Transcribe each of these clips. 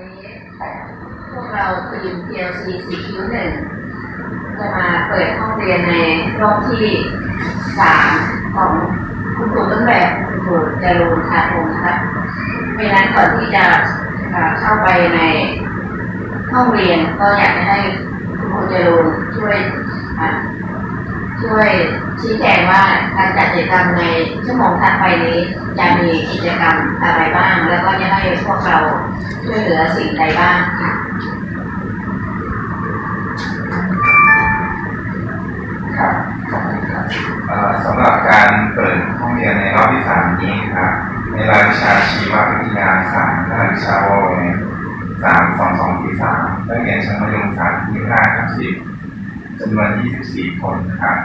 นี้พวกเราทีม PLC 4 q 1จะมาเปิดห้องเรียนในรอบที่สามของคุณครูต้นแบบคุณครูจรูนชาพงศ์นะคะเพราะฉะนั้นก่อนที่จะเข้าไปในห้องเรียนก็อยากจะให้คุณครูจรูนช่วย ช่วยชี้แจงว่าการจัดกิจกรรมในชั่วโมงถัดไปนี้จะมีกิจกรรมอะไรบ้าง แล้วก็จะให้พวกเราช่วยเหลือสิ่งใดบ้างค่ะครับขอบคุณครับสำหรับการเปิดห้องเรียนในรอบที่สามนี้ครับในรายวิชาชีววิทยาสามรายวิชาวอลเนี่ยสามสองสองที่สามนักเรียนชั้นมัธยมศึกษาที่ห้าครับสิบจำนวนยี่สิบสี่คนนะครับ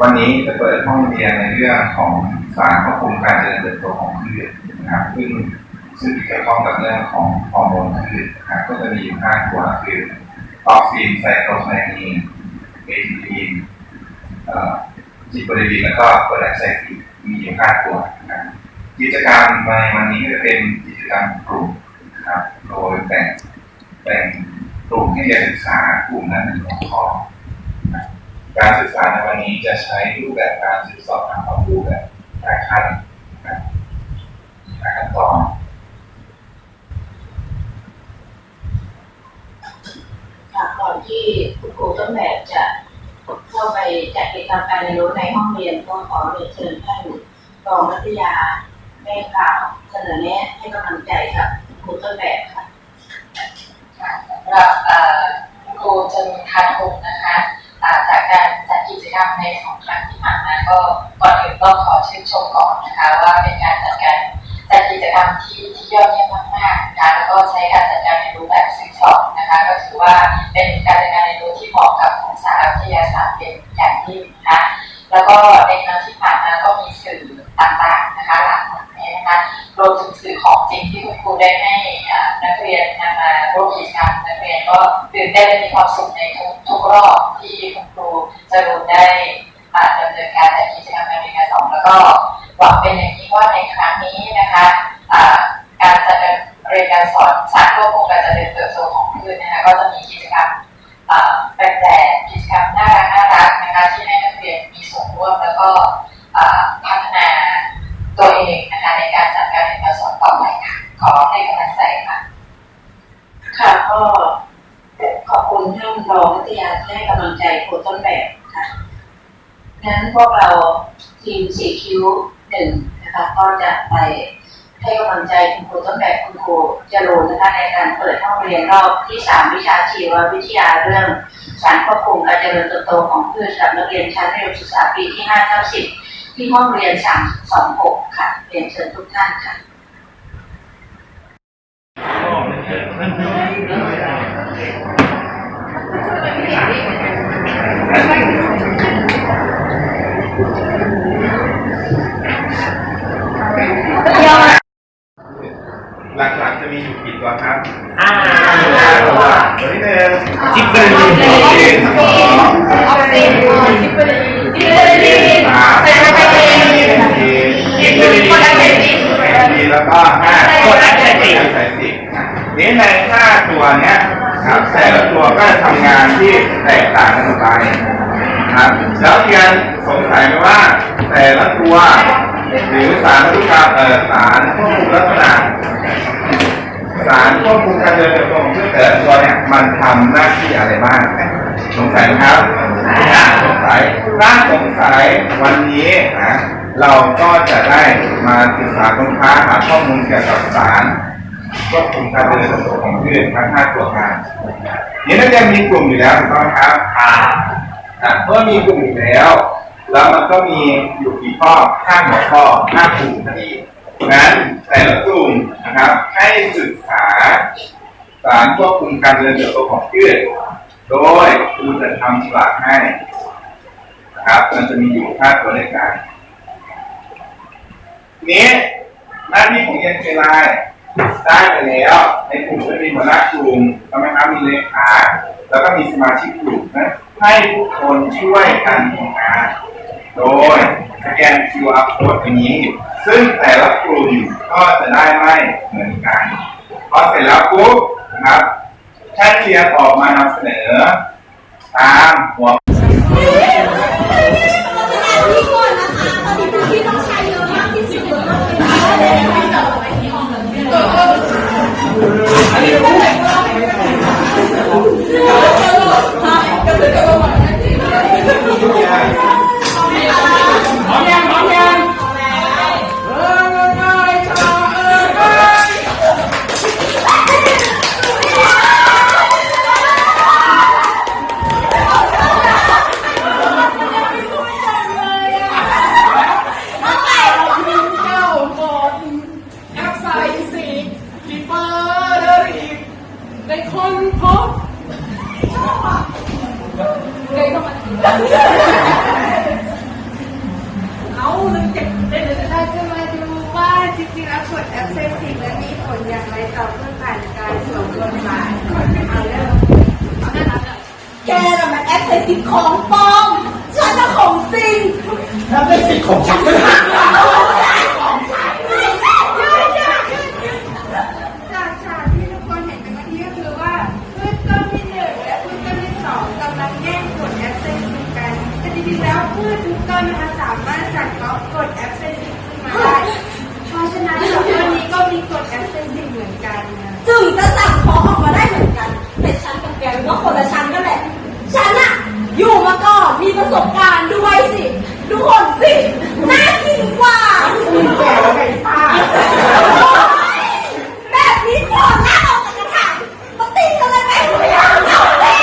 วันนี้จะเปิดห้องเรียนในเรื่องของสารควบคุมการเจริญเติบโตของพืชนะครับซึ่งซึ่งเกี่ยวข้องกับเรื่องของฮอร์โมนพืชนะครับก็จะมีอยู่ห้าตัวคือออกซินไซโตไคนีนเอทีพีจิบริลีนแล้วก็โปรดักไซตีมีอยู่ห้าตัวนะครับกิจกรรมในวันนี้จะเป็นกิจกรรมกลุ่มนะครับโดยแบ่งแบ่งกลุ่มให้เรียนศึกษากลุ่มละหนึ่งหัวข้อนะครับ การศึกษาในวันนี้จะใช้รูปแบบการสืบสอบทางความรู้แบบรายขั้นนะครับรายขั้นตอนค่ะก่อนที่คุณครูต้นแบบจะเข้าไปจัดกิจกรรมการเรียนรู้ในห้องเรียนก็ขอเรียนเชิญท่านรองนักวิทยาแม่กล่าวเสนอแนะให้กำลังใจกับคุณครูต้นแบบค่ะค่ะสำหรับเอ่อคุณครูจะมีทานคงนะคะอ่า จากการจัดกิจกรรมในสองครั้งที่ผ่านมาก็ก่อนอื่นต้องขอชื่นชมก่อนนะคะว่าเป็นการจัดการจัดกิจกรรมที่ที่ยอดเยี่ยมมากๆนะคะแล้วก็ใช้การจัดการเรียนรู้แบบสื่อสอนนะคะก็ถือว่าเป็นการจัดการเรียนรู้ที่เหมาะกับสารวิทยาศาสตร์เป็นอย่างยิ่งนะคะแล้วก็ในครั้งที่ผ่านมาก็มีสื่อต่างๆนะคะหลากหลายนะคะ รวมถึงสื่อของจริงที่คุณครูได้ให้นักเรียนนำมาร่วมกิจกรรมนักเรียนก็ตื่นเต้นและมีความสุขในทุกทุกรอบที่คุณครูจะรู้ได้ดำเนินการจัดกิจกรรมการเรียนการสอนแล้วก็หวังเป็นอย่างยิ่งว่าในครั้งนี้นะคะการจัดเรียนการสอนสารควบคุมการเจริญเติบโตของพืชนะคะก็จะมีกิจกรรมแปลกๆกิจกรรมน่ารักน่ารักนะคะที่ให้นักเรียนมีส่วนร่วมแล้วก็พัฒนา ตัวเองนะคะในการจัดการเรียนการสอนต่อไปค่ะ ขอให้กำลังใจค่ะ ค่ะก็ขอบคุณท่านรองวิทยาที่ให้กำลังใจครูต้นแบบค่ะงั้นพวกเราทีมสี่คิวหนึ่งนะคะก็จะไปให้กำลังใจคุณครูต้นแบบคุณครูจรูนนะคะในการเปิดห้องเรียนรอบที่สามวิชาชีววิทยาเรื่องสารควบคุมการเจริญเติบโตของพืชกับนักเรียนชั้นมัธยมศึกษาปีที่ห้าเก้าสิบ ที่ห้องเรียนสามสองหกค่ะเรียนเชิญทุกท่านค่ะหลักๆจะมีอยู่กี่ตัวครับอ่าตัวตัวที่หนึ่งจิบเบอร์ลีตัวที่สองออกซินทิปเปอร์ทิปเปอร์ส สี่แล้วก็ห้ากดอันเซติใส่สินี้ในห้าตัวเนี้ยครับแต่ละตัวก็จะทำงานที่แตกต่างกันออกไปครับแล้วเรียนสงสัยไหมว่า แต่ละตัวหรือสารพันธุกรรมเอ่อสารควบคุมลักษณะสารควบคุมการเดินเติบโตของพืชแต่ละตัวเนี่ยมันทำหน้าที่อะไรบ้างสงสัยไหมครับสงสัยถ้าสงสัยวันนี้นะ เราก็จะได้มาศึกษาค้นคว้าหาข้อมูลเกี่ยวกับสารควบคุมการเดินเติบโตของพืชทั้งห้าตัวกันนี่นักเรียนมีกลุ่มอยู่แล้วถูกต้องครับอะเมื่อมีกลุ่มอยู่แล้ว แล้วมันก็มีอยู่กี่ข้อห้าหัวข้อห้ากลุ่มพอดีงั้นแต่ละกลุ่มนะครับ ให้ศึกษาสารควบคุมการเจริญเติบโตของพืชโดยครูจะทำฉลากให้นะครับ มันจะมีอยู่ห้าตัวด้วยกัน นี้หน้าที่ของเรียนคืออะไรได้ไปแล้วในกลุ่มก็มีหัวหน้ากลุ่มใช่ไหมครับมีเลขาแล้วก็มีสมาชิกกลุ่มนะให้ทุกคนช่วยกันทำงานโดยสแกน QR code อย่างนี้ ซึ่งแต่ละกลุ่มก็จะได้ไม่เหมือนกันพอเสร็จแล้วปุ๊บนะครับแค่เรียนออกมานำเสนอ ตามหัว แอ แล้วเป็นสิทธิ์ของฉันด้วย จากฉากที่ทุกคนเห็นกันเมื่อกี้ก็คือว่าพืชต้นที่หนึ่งและพืชต้นที่สองกำลังแย่งกดแอปเซสซิฟกันแต่จริงๆแล้วพืชทุกต้นนะคะสามารถสั่งล็อกกดแอปเซสซิฟขึ้นมาได้เพราะฉะนั้นสองต้นนี้ก็มีกดแอปเซสซิฟเหมือนกันนะ จึงจะสั่งของออกมาได้เหมือนกัน แต่ฉันกับแกมันก็คนละชั้นกันแหละ ฉันอะอยู่มาก่อนมีประสบการณ์ด้วยสิ ดูคนสิ น่ากินกว่า แกแล้วไงป้า แบบนี้ก่อนหน้าออกจากกระถางมาตีกันเลยไหมเอาเลย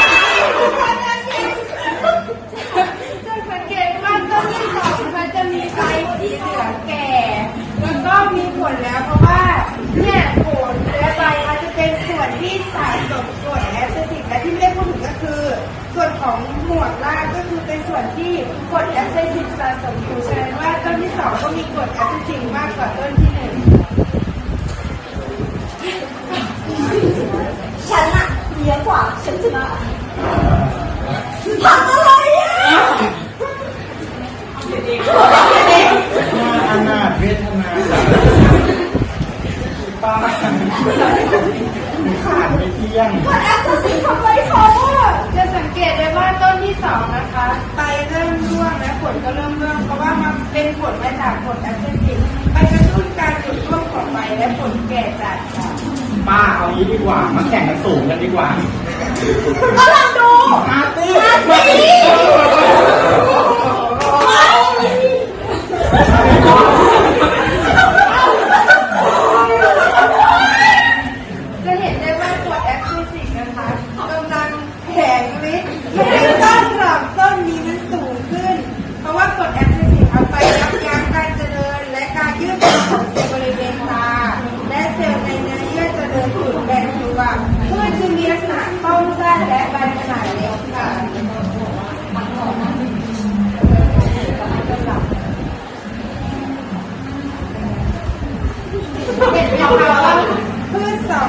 จะสังเกตว่าต้นที่สองนะคะจะมีใบสีเห ลืองแก่ แล้วก็มีผลแล้วเพราะว่าเนี่ยผลและใบมันจะเป็นส่วนที่สะสมกรดแอสซิติกและที่ไม่ได้พูดถึงก็คือ ส่วนของหมวดล่างก็คือเป็นส่วนที่กรดแอสซิติกสะสมอยู่ฉะนั้นว่าต้นที่สองก็มีกรดแอสซิติกมากกว่าต้นที่หนึ่งฉันอะเยอะกว่าฉันชนะทำอะไรอะ อนาถเวทนา ป้าขาดไม่เที่ยงกดแอปเซสติทำไมเขาอะจะสังเกตได้ว่าต้นที่สองนะคะใบเริ่มร่วงและผลก็เริ่มร่วงเพราะว่ามันเป็นผลมาจากผลแอสซิติกไปกระตุ้นการหยุดร่วงของใบและผลแก่จัดค่ะป้าเอางี้ดีกว่า มาแข่งกันสูงกันดีกว่าก็ลองดูมาสิมาสิ จะเห็นได้ว่าตัวแอคทีฟิกนะคะกำลังแข็งฤทธิ์ให้ต้นลำต้นนี้มันสูงขึ้น เพราะว่ากดแอคทีฟิกเอาไปยับยั้งการเจริญ และการยืดตัวของเซลล์บริเวณตา และเซลล์ในเนื้อเยื่อเจริญหยุดแบ่งตัวพืชจึงมีลักษณะต้นสั้นและใบขนาดเล็กค่ะ เห็นไหมคะว่า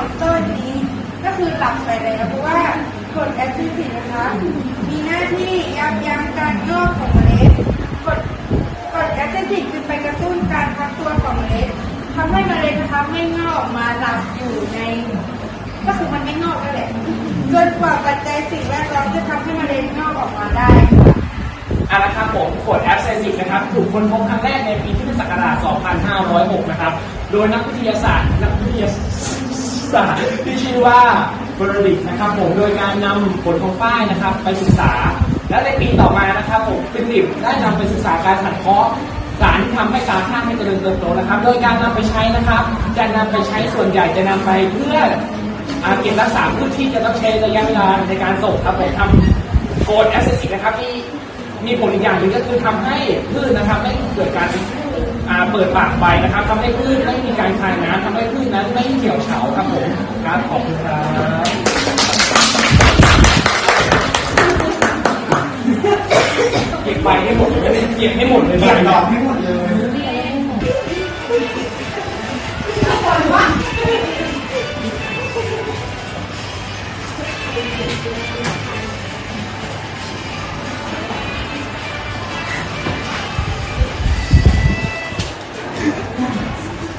พืชสองต้นนี้ก็คือหลับไปแล้วเพราะว่ากรดแอคทีฟินะคะ มีหน้าที่ยับยั้งการงอกของเมล็ดกรดกรดแอคทีฟิจึงไปกระตุ้นการพักตัวของเมล็ดทำให้เมล็ดนะคะไม่งอกมาหลับอยู่ใน ก็คือมันไม่งอกนั่นแหละจนกว่าปัจจัยสิ่งแวดล้อมจะทำให้เมล็ดงอกออกมาได้ค่ะเอาละครับผมขวดแอปไซซิกนะครับถูกค้นพบครั้งแรกในปีพุทธศักราช 2506 นะครับ โดยนักวิทยาศาสตร์นักวิทยา ศาที่ชื่อว่าบรดิกนะครับผมโดยการนำผลของป้ายนะครับไปศึกษา และในปีต่อมานะครับผมฟิลิปได้นำไปศึกษาการสังเคราะห์สารที่ทำให้ตาข้างให้เจริญเติบโตนะครับ โดยการนำไปใช้นะครับจะนำไปใช้ส่วนใหญ่จะนำไปเพื่ออาเก็บรักษาพืชที่จะต้องใช้ระยะเวลาในการส่งครับผมทำโกลแอสเซสิกนะครับที่มีผลอีกอย่างหนึ่งก็คือทำให้พืชนะครับไม่เกิดการ เปิดปากใบนะครับทำให้พืชไม่มีการคายน้ำทำให้พืชนั้นไม่เหี่ยวเฉาครับผมครับขอบคุณครับเก็บใบให้หมดเลยไม่ได้เก็บให้หมดเลยเก็บดอกให้หมดเลย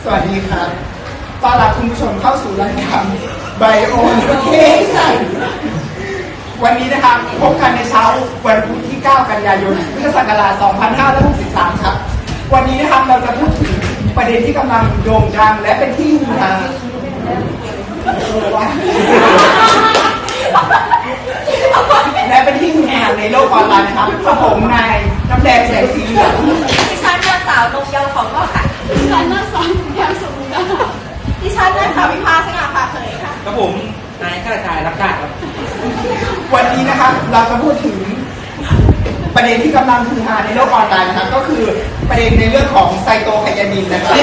สวัสดีครับต้อนรับคุณผู้ชมเข้าสู่รายการไบโอเคชันวันนี้นะครับพบกันในเช้าวันพุธที่ 9 กันยายนพุทธศักราช 2563 ครับ วันนี้นะครับเราจะพูดถึงประเด็นที่กำลังโด่งดังและเป็นที่ฮือฮาและเป็นที่ฮือฮาในโลกออนไลน์นะครับกับผมนายน้ำแดงแสงสีเหลือง ดิฉันนางสาวนงเยาวของก็ค่ะ ดิฉันนางสาวนงเยาวสมุนค่ะดิฉันนางสาววิภาสง่าผ่าเผยค่ะ ครับผมนายข้าราชการรับจ้างครับ วันนี้นะครับเราจะพูดถึงประเด็นที่กำลังฮือฮาในโลกออนไลน์นะครับก็คือประเด็นในเรื่องของไซโตไคยานินนะครับ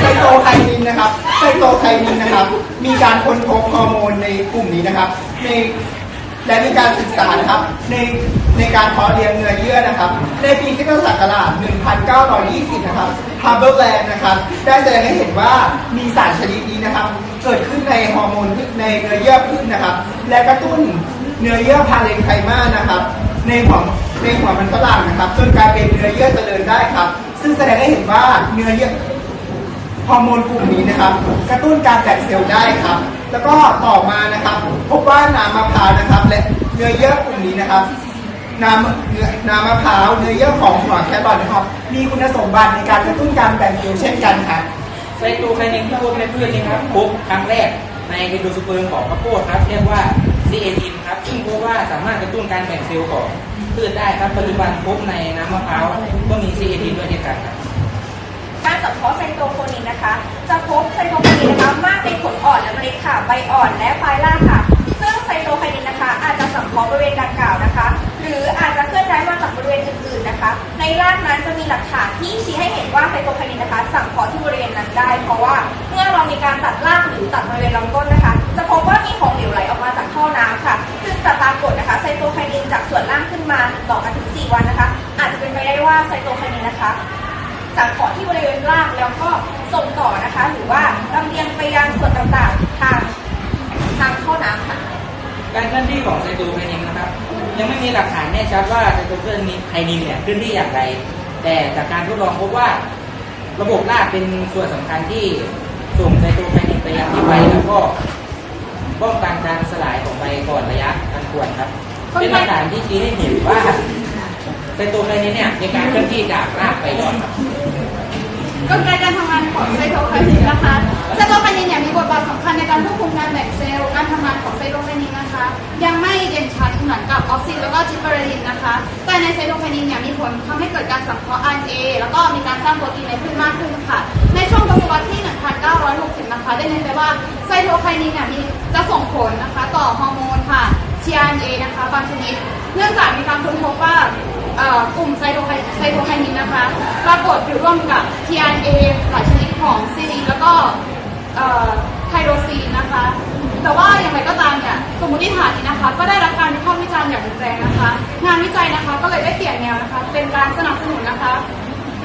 ไซโตไคยานินนะครับไซโตไคยานินนะครับ มีการค้นพบฮอร์โมนในกลุ่มนี้นะครับ ใน และมีการศึกษานะครับในในการเพาะเลี้ยงเนื้อเยื่อนะครับ ในปีคริสตศักราช 1920 นะครับฮาร์เบอร์แลนด์นะครับ ได้แสดงให้เห็นว่ามีสารชนิดนี้นะครับ เกิดขึ้นในฮอร์โมนในเนื้อเยื่อพืชนะครับ และกระตุ้นเนื้อเยื่อพาเลนไคมานะครับ ในหัวในหัวมันฝรั่งนะครับ จนกลายเป็นเนื้อเยื่อเจริญได้ครับ ซึ่งแสดงให้เห็นว่าเนื้อเยื่อฮอร์โมนกลุ่มนี้นะครับ กระตุ้นการแตกเซลล์ได้ครับ แล้วก็ต่อมานะครับ พบว่าน้ำมะพร้าวนะครับ และเนื้อเยื่อกลุ่มนี้นะครับน้ำเนื้อน้ำมะพร้าวเนื้อเยื่อของหัวแครอทนะครับ มีคุณสมบัติในการกระตุ้นการแบ่งเซลล์เช่นกันครับไซโตไคนินที่พบในพืชนี่ครับพบครั้งแรกในไฮโดรสเปิร์มของข้าวโพดครับเรียกว่าซีเอทินครับซึ่งพบว่าสามารถกระตุ้นการแบ่งเซลล์ของพืชได้ครับปัจจุบันพบในน้ำมะพร้าวก็มีซีเอทินด้วยเช่นกันครับ การสังเคราะไซโตโคนินนะคะ จะพบไซโตโคนินนะคะมากในผลอ่อนและเมล็ดค่ะ ใบอ่อนและไฟล่าค่ะ ซึ่งไซโตไคนินนะคะ อาจจะสังคราะบริเวณดังกล่าวนะคะ หรืออาจจะเคลื่อนย้ายมาจากบริเวณอื่นๆนะคะ ในรากนั้นจะมีหลักฐานที่ชี้ให้เห็นว่าไซโตไคนินนะคะสังเคราะที่บริเวณนั้นได้ เพราะว่าเมื่อเรามีการตัดรากหรือตัดบริเวณลำต้นนะคะ จะพบว่ามีของเหลวไหลออกมาจากท่อน้ำค่ะ ซึ่งจะปรากฏนะคะไซโตไคนินจากส่วนล่างขึ้นมาต่อกันถึง4วันนะคะ อาจจะเป็นไปได้ว่าไซโตไคนินนะคะ สังเคราะห์ที่บริเวณล่างแล้วก็ส่งต่อนะคะ หรือว่าลำเลียงไปยังส่วนต่างๆ ทางทางท่อน้ำค่ะ การเคลื่อนที่ของไซโตไคนินนะครับ ยังไม่มีหลักฐานแน่ชัดว่าไซโตไคนินเนี่ยเคลื่อนที่อย่างไร แต่จากการทดลองพบว่า ระบบรากเป็นส่วนสำคัญที่ส่งไซโตไคนินไปยังที่ใบแล้วก็ป้องกันการสลายของใบก่อนระยะอันควรครับ เป็นหลักฐานที่ชี้ให้เห็นว่าไซโตไคนินเนี่ยมีการเคลื่อนที่จากรากไปยอดครับ กลไกการทำงานของไซโตไคนินนะคะไซโตไคนินเนี่ยมีบทบาทสำคัญในการควบคุมการแบ่งเซลล์การทำงานของไซโตไคนินนะคะ ยังไม่เด่นชัดเหมือนกับออกซินแล้วก็จิบเบอรินนะคะ แต่ในไซโตไคนินเนี่ยมีผลทำให้เกิดการสังเคราะห์ RNA แล้วก็มีการสร้างโปรตีนในพืชมากขึ้นค่ะ ในช่วงทศวรรษที่ 1960 นะคะ ได้เน้นไปว่าไซโตไคนินเนี่ยมีจะส่งผลนะคะ ต่อฮอร์โมนค่ะ TRNA นะคะบางชนิด เนื่องจากมีการค้นพบว่า กลุ่มไซโตไคไซโตไคนินนะคะปรากฏอยู่ร่วมกับ TRNA หลายชนิดของซีรีนแล้วก็ไทโรซีนนะคะ แต่ว่าอย่างไรก็ตามเนี่ยสมมติฐานนี้นะคะ ก็ได้รับการวิพากษ์วิจารณ์อย่างรุนแรงนะคะ งานวิจัยนะคะก็เลยได้เปลี่ยนแนวนะคะ เป็นการสนับสนุนนะคะ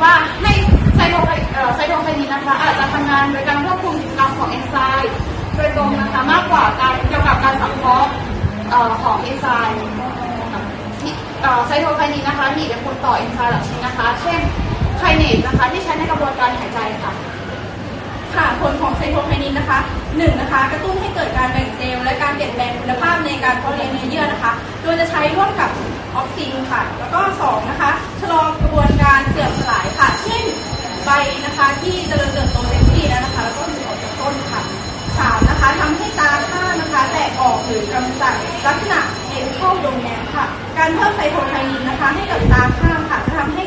ว่าให้ไซโตไคไซโตไคนินนะคะ อาจจะทำงานโดยการควบคุมกิจกรรมของเอนไซม์โดยตรงนะคะมากกว่าการเกี่ยวกับการสังเคราะห์ของเอนไซม์ ไซโตไคนินนะคะ มีอิทธิพลต่อเอนไซม์หลายชนิดนะคะ เช่นไคเนตนะคะที่ใช้ในกระบวนการหายใจค่ะ ค่ะผลของไซโตไคนินนะคะหนึ่งนะคะกระตุ้นให้เกิดการแบ่งเซลล์และการเปลี่ยนแปลงคุณภาพในการเพาะเลี้ยงเนื้อเยื่อนะคะ โดยจะใช้ร่วมกับออกซินค่ะ แล้วก็สองนะคะชะลอกระบวนการเสื่อมสลายค่ะ เช่นใบนะคะที่เจริญเติบโตเต็มที่แล้วนะคะ แล้วก็หลุดออกจากต้นค่ะสามนะคะทำให้ตาข้างนะคะ แตกออกหรือกำจัดลักษณะเอ็นเข้าดงแดงค่ะ การเพิ่มไซโตไคนินนะคะ ให้กับตาข้างค่ะจะทำให้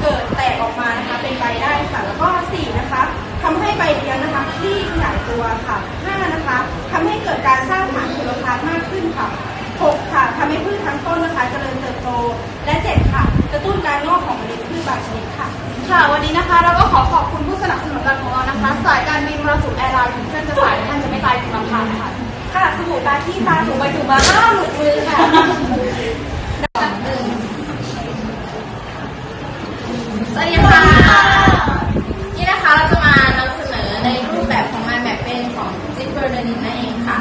เกิดแตกออกมานะคะ เป็นใบได้ค่ะ แล้วก็สี่นะคะทำให้ใบเลี้ยงนะคะคลี่ขยายตัวค่ะห้านะคะทำให้เกิดการสร้างฐานโทรพลาสต์มากขึ้นค่ะหกค่ะทำให้พืชทั้งต้นนะคะเจริญเติบโต และเจ็ดค่ะกระตุ้นการงอกของเมล็ดพืชบางชนิดค่ะ ค่ะ วันนี้นะคะเราก็ขอขอบคุณผู้สนับสนุนหลักของเรานะคะ สายการบินมรสุมแอร์ไลน์ถึงเพื่อนจะสายและท่านจะไม่ตายถึงลำพังค่ะ ค่ะสบู่ตาที่ตาถูไปถูมาห้าหลุดมือค่ะ สวัสดีค่ะ นี่นะคะเราจะมานำเสนอในรูปแบบของงานแบบเป็นของจิปเบอร์เดนินนั่นเองค่ะ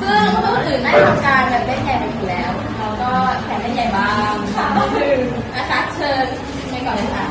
ซึ่งผู้อื่นได้ทำการแบบเล่นใหญ่ไปอยู่แล้ว เราก็แผ่นเล่นใหญ่บ้างค่ะนะคะเชิญไปก่อนเลยค่ะ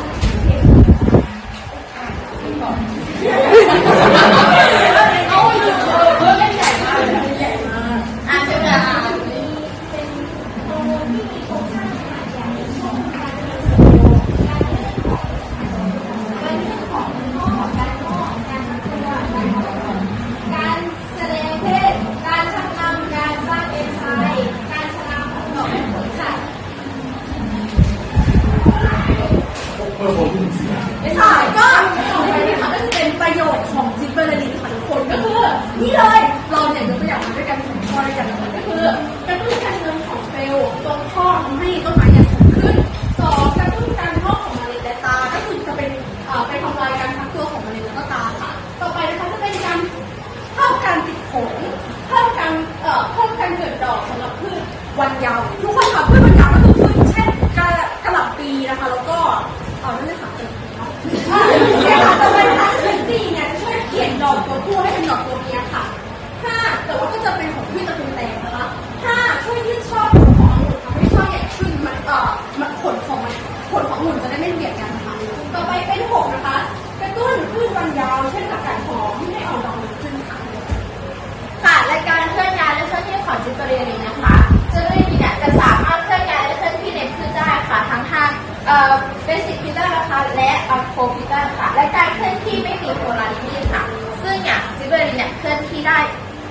โคพิเตอร์ค่ะ และการเคลื่อนที่ไม่มีโพลาริตี้ค่ะ ซึ่งเนี่ยจิเบอรีเนี่ยเคลื่อนที่ได้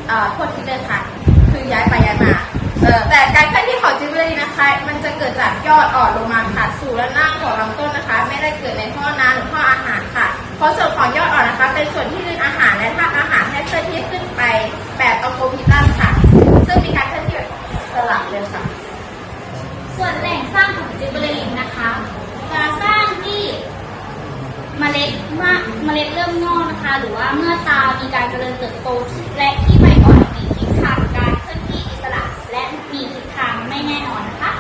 เอ่อทั่วทิศเลยค่ะ คือย้ายไปย้ายมาเอ่อแต่การเคลื่อนที่ของจิเบอรีนนะคะ มันจะเกิดจากยอดอ่อนลงมาค่ะสู่และหน้าของลำต้นนะคะ ไม่ได้เกิดในท่อน้ำหรือท่ออาหารค่ะ เพราะส่วนของยอดอ่อนนะคะ เป็นส่วนที่ดึงอาหารและธาตุอาหารให้เคลื่อนที่ขึ้นไปแบบอัลโคพิตัสค่ะ ซึ่งมีการเคลื่อนที่แบบสลับเลยค่ะ ส่วนแหล่งสร้างของจิบเบอรีนนะคะจะสร้างที่ เมล็ดเมื่อเมล็ดเริ่มงอกนะคะ หรือว่าเมื่อตามีการเจริญเติบโต และที่ใบอ่อนมีทิศทางการเคลื่อนที่อิสระ และมีทิศทางไม่แน่นอนนะคะ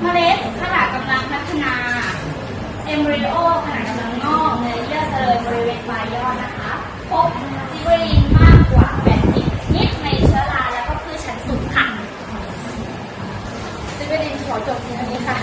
เมล็ดขณะกำลังพัฒนาเอมบริโอขณะกำลังงอกเนื้อเยื่อเจริญบริเวณปลายยอดนะคะ พบจิบเบอรีนมากกว่า80ชนิดในเชื้อราและก็พืชชั้นสูงค่ะจิบเบอรีนขอจบที่นี้ค่ะ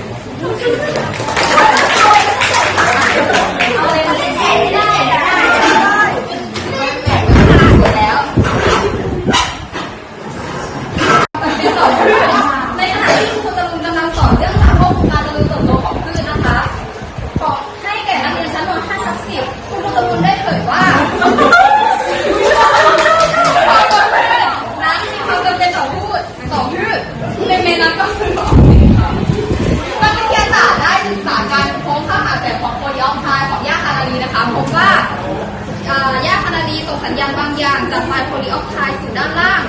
ออกไซด์สู่ด้านล่าง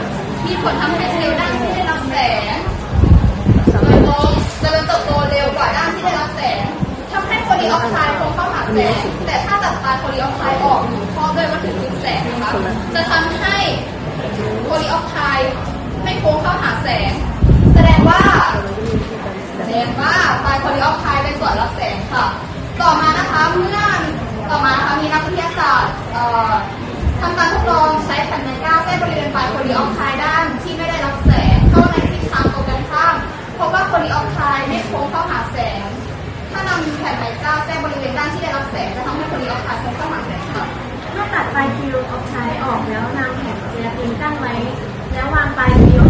มีผลทำให้เซลล์ด้านที่ได้รับแสงเติบโตเจริญเติบโตเร็วกว่าด้านที่ได้รับแสงทำให้โพลีออกไซด์คงเข้าหาแสง แต่ถ้าตัดไฟโพลีออกไซด์ออกหรือครอด้วยวัตถุทึบแสงนะคะ จะทำให้โพลีออกไซด์ไม่โค้งเข้าหาแสง แสดงว่า แสดงว่าไฟโพลีออกไซด์เป็นส่วนรับแสงค่ะ ต่อมานะคะเมื่อต่อมานะคะมีนักวิทยาศาสตร์ ทำการทดลองใช้แผ่นไมก้าแท้บริเวณปลายโพลีออกไซด์ด้านที่ไม่ได้รับแสงเข้าในทิศทางตรงกันข้ามพบว่าโพลีออกไซด์ไม่โค้งเข้าหาแสง ถ้านำแผ่นไมก้าแท้บริเวณด้านที่ได้รับแสงจะทำให้โพลีออกไซด์โค้งเข้าหาแสงค่ะเมื่อตัดปลายคิวออกไซด์ออกแล้วนำแผ่นเจลาตินตั้งไว้ แล้ววางปลายคิว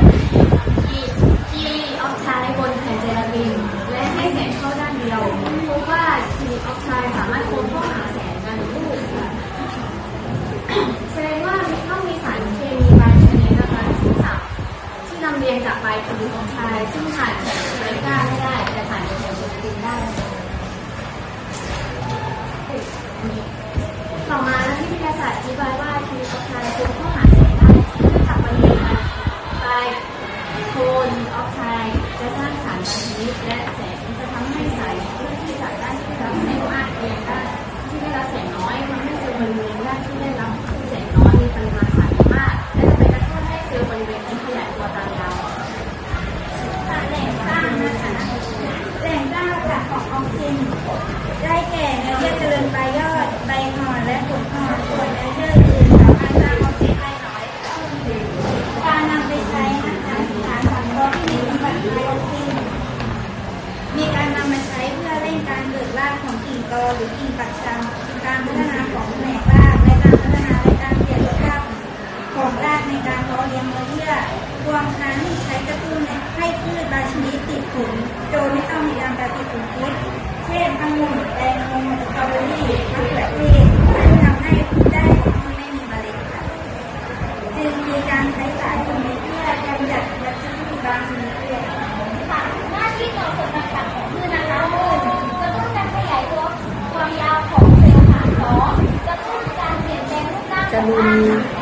องซินได้แก่เนื้อเยื่อเจริญปลายยอดใบอ่อนและผลอ่อนส่วนเนื้อเยื่ออื่นสามารถสร้างออกซิเจนได้น้อยการนำไปใช้นะคะสารสังเคราะห์ที่มีสมบัติไฮออกซินมีการนำมาใช้เพื่อเร่งการเกิดรากของกิ่งตอหรือกิ่งปักชำการพัฒนาของแหนกรากและการพัฒนาและการเปลี่ยนสภาพของรากในการเพาะเลี้ยงเนื้อเยื่อรวมทั้งใช้กระตุ้นให้พืชบางชนิดติดผล โดยไม่ต้องมีการปฏิผลพิษเช่นองุ่นแตงโมสตรอเบอรี่มะเขือเทศซึ่งทำให้พืชได้ผลที่ไม่มีเมล็ดค่ะจึงมีการใช้สารเคมีเพื่อกำจัดวัชพืชบางชนิดด้วยค่ะหน้าที่ต่อส่วนต่างๆของพืชนะคะหนึ่งกระตุ้นการขยายตัวความยาวของเซลล์ค่ะสองกระตุ้นการเปลี่ยนแปลงรูปร่างของรากค่ะ